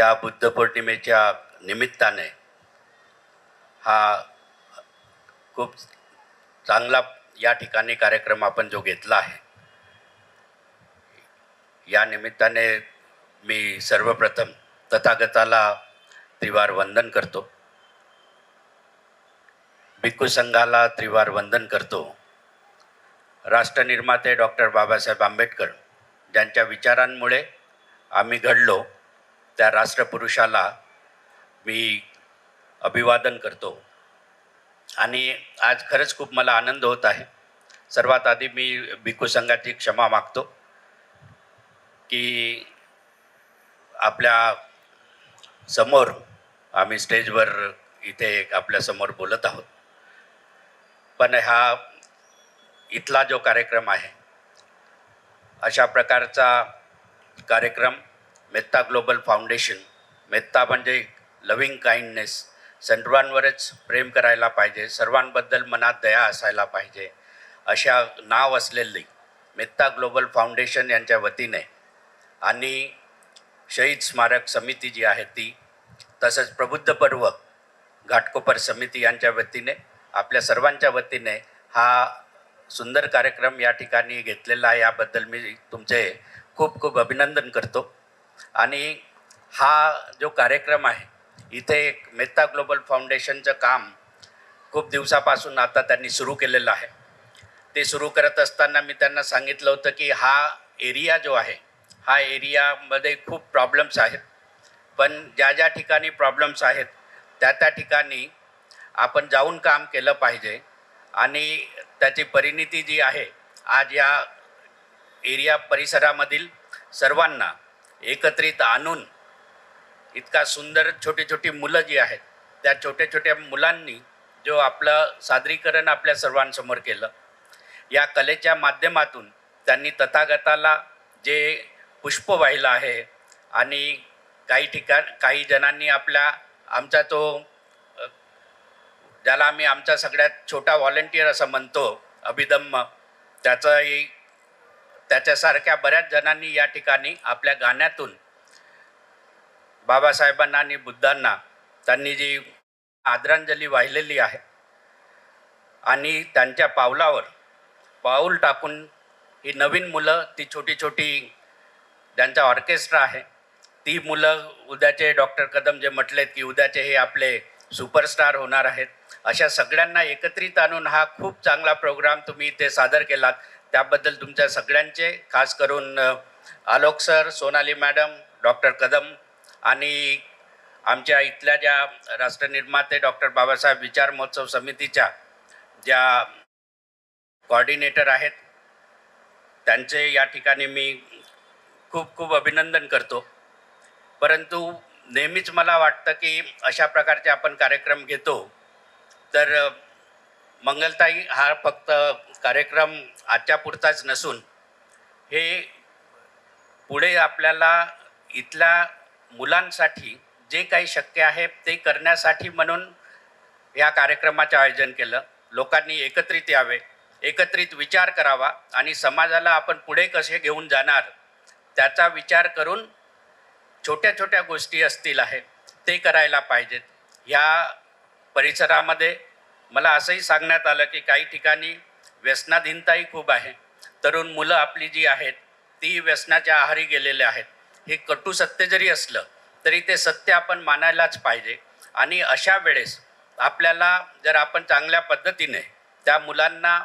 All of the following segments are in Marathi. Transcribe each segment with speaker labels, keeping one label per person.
Speaker 1: या बुद्ध पौर्णिमेच्या निमित्ताने हा खूप चांगला या ठिकाणी कार्यक्रम आपण जो घेतला आहे. या निमित्ताने मी सर्वप्रथम तथागताला त्रिवार वंदन करतो. भिक्खू संघाला त्रिवार वंदन करतो. राष्ट्रनिर्माते डॉक्टर बाबासाहेब आंबेडकर ज्यांच्या विचारांमुळे आम्ही घडलो. त्या राष्ट्रपुरुषाला मी अभिवादन करतो. आणि आज खरंच खूप मला आनंद होत आहे. सर्वात आधी मी भिक्खू संघाची क्षमा मागतो की आपल्यासमोर आम्ही स्टेजवर इथे आपल्यासमोर बोलत आहोत. पण हा इथला जो कार्यक्रम आहे अशा प्रकारचा कार्यक्रम मेत्ता ग्लोबल फाउंडेशन मेत्ता म्हणजे लविंग काइंडनेस सर्वांवरच प्रेम करायला पाहिजे. सर्वांबद्दल मनात दया असायला पाहिजे. अशा नाव असलेली मेत्ता ग्लोबल फाउंडेशन यांच्या वतीने आणि शहीद स्मारक समिती जी आहे ती तसंच प्रबुद्ध पर्व घाटकोपर समिती यांच्या वतीने आपल्या सर्वांच्या वतीने हा सुंदर कार्यक्रम या ठिकाणी घेतलेला आहे. याबद्दल मी तुमचे खूप खूप अभिनंदन करतो. आणि हा जो कार्यक्रम आहे इथे एक मेहता ग्लोबल फाउंडेशनचं काम खूप दिवसापासून आता त्यांनी सुरू केलेलं आहे. ते सुरू करत असताना मी त्यांना सांगितलं होतं की हा एरिया जो आहे हा एरियामध्ये खूप प्रॉब्लेम्स आहेत. पण ज्या ज्या ठिकाणी प्रॉब्लेम्स आहेत त्या त्या ठिकाणी आपण जाऊन काम केलं पाहिजे आणि त्याची परिणिती जी आहे आज या एरिया परिसरामधील सर्वांना एकत्रित आणून इतका सुंदर छोटी छोटी मुलं जी आहेत त्या छोट्या छोट्या मुलांनी जो आपलं सादरीकरण आपल्या सर्वांसमोर केलं. या कलेच्या माध्यमातून त्यांनी तथागताला जे पुष्प वाहिलं आहे आणि काही ठिकाण काही जणांनी आपल्या आमचा तो ज्याला आम्ही आमचा सगळ्यात छोटा व्हॉलेंटियर असं म्हणतो अभिदम्म त्याचंही त्याच्यासारख्या बऱ्याच जणांनी या ठिकाणी आपल्या गाण्यातून बाबासाहेबांना आणि बुद्धांना त्यांनी जी आदरांजली वाहिलेली आहे आणि त्यांच्या पावलावर पाऊल टाकून ही नवीन मुलं ती छोटी छोटी ज्यांचा ऑर्केस्ट्रा आहे ती मुलं उद्याचे डॉक्टर कदम जे म्हटलेत की उद्याचे हे आपले सुपरस्टार होणार आहेत अशा सगळ्यांना एकत्रित आणून हा खूप चांगला प्रोग्राम तुम्ही इथे सादर केलात. त्याबद्दल तुमच्या सगळ्यांचे खास करून Alok sir Sonali madam doctor Kadam आणि आमच्या इथल्या ज्या राष्ट्रनिर्माते डॉक्टर बाबासाहेब विचार महोत्सव समितीच्या ज्या कॉर्डिनेटर आहेत त्यांचे या ठिकाणी मी खूप खूप अभिनंदन करतो. परंतु नेहमीच मला वाटतं की अशा प्रकारचे आपण कार्यक्रम घेतो तर मंगलताई हा फक्त कार्यक्रम आजच्यापुरताच नसून हे पुढे आपल्याला इथल्या मुलांसाठी जे काही शक्य आहे ते करण्यासाठी म्हणून या कार्यक्रमाचं आयोजन केलं. लोकांनी एकत्रित यावे एकत्रित विचार करावा आणि समाजाला आपण पुढे कसे घेऊन जाणार त्याचा विचार करून छोट्या छोट्या गोष्टी असतील आहे ते करायला पाहिजेत. ह्या परिसरामध्ये मला असंही सांगण्यात आलं की काही ठिकाणी व्यसनाधीनताही खूप आहे. तरुण मुलं आपली जी आहेत ती व्यसनाच्या आहारी गेलेले आहेत. हे कटू सत्य जरी असलं तरी ते सत्य आपण मानायलाच पाहिजे. आणि अशा वेळेस आपल्याला जर आपण चांगल्या पद्धतीने त्या मुलांना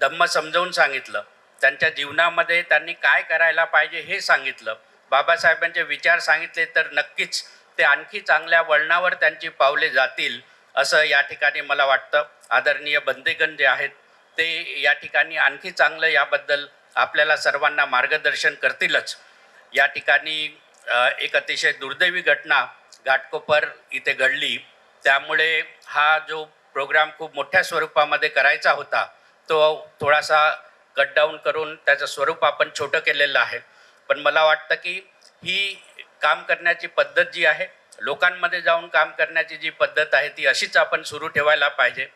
Speaker 1: धम्म समजावून सांगितलं त्यांच्या जीवनामध्ये त्यांनी काय करायला पाहिजे हे सांगितलं बाबासाहेबांचे विचार सांगितले तर नक्कीच ते आणखी चांगल्या वळणावर त्यांची पावले जातील असं या ठिकाणी मला वाटतं. आदरणीय बंदेगण जे आहेत ते या ठिकाणी आणखी चांगलं याबद्दल आपल्याला सर्वांना मार्गदर्शन करतीलच. या ठिकाणी एक अतिशय दुर्दैवी घटना घाटकोपर इथे घडली. त्यामुळे हा जो प्रोग्राम खूप मोठ्या स्वरूपामध्ये करायचा होता तो थोडासा कट डाऊन करून त्याचं स्वरूप आपण छोटं केलेलं आहे. पण मला वाटतं की ही काम करण्याची पद्धत जी आहे लोकांमध्ये जाऊन काम करण्याची जी पद्धत आहे ती अशीच आपण सुरू ठेवायला पाहिजे.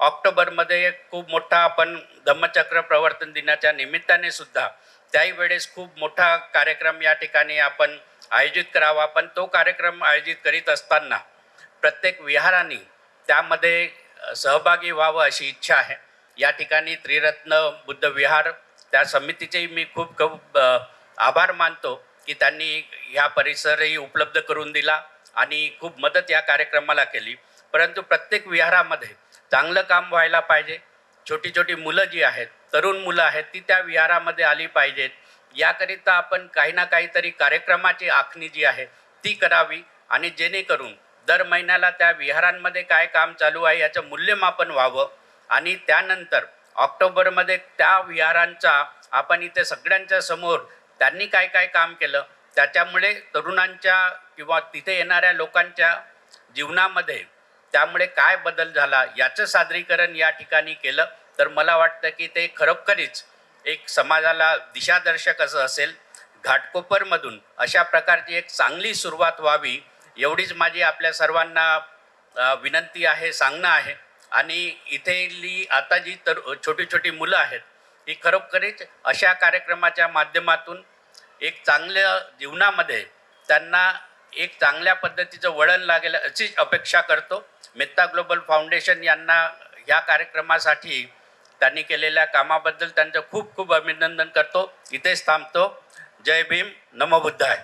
Speaker 1: ऑक्टोबरमध्ये एक खूप मोठा आपण धम्मचक्र प्रवर्तन दिनाच्या निमित्ताने सुद्धा त्याही वेळेस खूप मोठा कार्यक्रम या ठिकाणी आपण आयोजित करावा. पण तो कार्यक्रम आयोजित करीत असताना प्रत्येक विहारांनी त्यामध्ये सहभागी व्हावं अशी इच्छा आहे. या ठिकाणी त्रिरत्न बुद्ध विहार त्या समितीचेही मी खूप खूप आभार मानतो की त्यांनी ह्या परिसरही उपलब्ध करून दिला आणि खूप मदत या कार्यक्रमाला केली. परंतु प्रत्येक विहारामध्ये चांगलं काम व्हायला पाहिजे. छोटी छोटी मुलं जी आहेत तरुण मुलं आहेत ती त्या विहारामध्ये आली पाहिजेत. याकरिता आपण काही ना काहीतरी कार्यक्रमाची आखणी जी आहे ती करावी आणि जेणेकरून दर महिन्याला त्या विहारांमध्ये काय काम चालू आहे याचं मूल्यमापन व्हावं आणि त्यानंतर ऑक्टोबरमध्ये त्या विहारांचा आपण इथे सगळ्यांच्या समोर त्यांनी काय काय काम केलं त्याच्यामुळे तरुणांच्या किंवा तिथे येणाऱ्या लोकांच्या जीवनामध्ये त्यामुळे काय बदल झाला याचं सादरीकरण या ठिकाणी केलं तर मला वाटतं की ते खरोखरीच एक समाजाला दिशादर्शक असं असेल. घाटकोपरमधून अशा प्रकारची एक चांगली सुरुवात व्हावी एवढीच माझी आपल्या सर्वांना विनंती आहे सांगणं आहे. आणि इथेली आता जी तर छोटी छोटी मुलं आहेत ही खरोखरीच अशा कार्यक्रमाच्या माध्यमातून एक चांगल्या जीवनामध्ये त्यांना एक चांगल्या पद्धतीचं वळण लागेल अशी अपेक्षा करतो. मेत्ता ग्लोबल फाउंडेशन यांना ह्या कार्यक्रमासाठी त्यांनी केलेल्या कामाबद्दल त्यांचं खूप खूप अभिनंदन करतो. इथेच थांबतो. जय भीम. नमो बुद्धाय.